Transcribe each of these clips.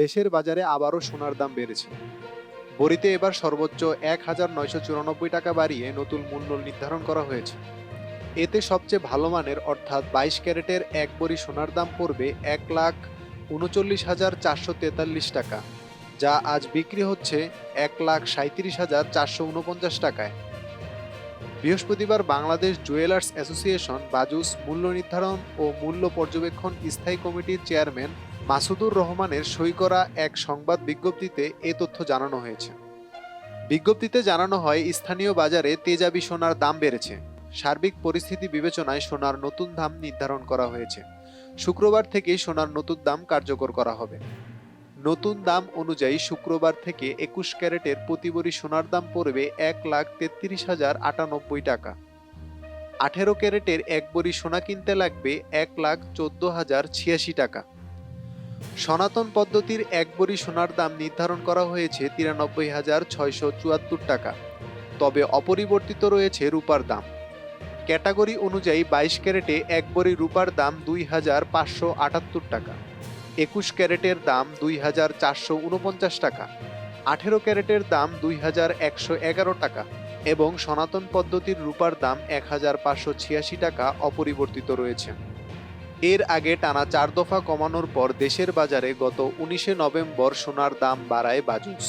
দেশের বাজারে আবারও সোনার দাম বেড়েছে। বড়িতে এবার সর্বোচ্চ এক হাজার নয়শো চুরানব্বই টাকা বাড়িয়ে নতুন মূল্য নির্ধারণ করা হয়েছে। এতে সবচেয়ে ভালো মানের অর্থাৎ বাইশ ক্যারেটের এক বড়ি সোনার দাম পড়বে এক লাখ উনচল্লিশ হাজার চারশো তেতাল্লিশ টাকা, যা আজ বিক্রি হচ্ছে এক লাখ সাঁত্রিশ হাজার চারশো উনপঞ্চাশ টাকায়। বৃহস্পতিবার বাংলাদেশ জুয়েলার্স অ্যাসোসিয়েশন বাজুস মূল্য নির্ধারণ ও মূল্য পর্যবেক্ষণ স্থায়ী কমিটির চেয়ারম্যান মাসুদুর রহমানের সই করা এক সংবাদ বিজ্ঞপ্তিতে এ তথ্য জানানো হয়েছে। বিজ্ঞপ্তিতে জানানো হয়, স্থানীয় বাজারে তেজাবি সোনার দাম বেড়েছে। সার্বিক পরিস্থিতি বিবেচনায় সোনার নতুন দাম নির্ধারণ করা হয়েছে। শুক্রবার থেকেই সোনার নতুন দাম কার্যকর করা হবে। নতুন দাম অনুযায়ী শুক্রবার থেকে একুশ ক্যারেটের প্রতিবরী সোনার দাম পড়বে এক লাখ তেত্রিশ হাজার আটানব্বই টাকা। আঠেরো ক্যারেটের এক বড়ি সোনা কিনতে লাগবে এক লাখ চোদ্দ হাজার ছিয়াশি টাকা। সনাতন পদ্ধতির এক বড়ি সোনার দাম নির্ধারণ করা হয়েছে তিরানব্বই হাজার ছয়শো চুয়াত্তর টাকা। তবে অপরিবর্তিত রয়েছে রূপার দাম। ক্যাটাগরি অনুযায়ী বাইশ ক্যারেটে এক বড়ি রূপার দাম দুই হাজার পাঁচশো আটাত্তর টাকা। একুশ ক্যারেটের দাম দুই হাজার চারশো উনপঞ্চাশ টাকা। আঠেরো ক্যারেটের দাম দুই হাজার একশো এগারো টাকা এবং সনাতন পদ্ধতির রূপার দাম এক হাজার পাঁচশো ছিয়াশি টাকা অপরিবর্তিত রয়েছে। এর আগে টানা চার দফা কমানোর পর দেশের বাজারে গত উনিশে নভেম্বর সোনার দাম বাড়ায় বাজুস।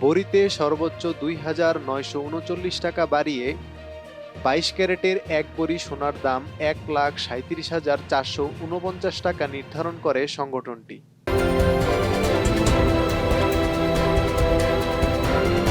বড়িতে সর্বোচ্চ দুই হাজার নয়শো উনচল্লিশ টাকা বাড়িয়ে বাইশ ক্যারেটের এক বড়ি সোনার দাম এক লাখ সাঁত্রিশ হাজার চারশো উনপঞ্চাশ টাকা নির্ধারণ করে সংগঠনটি।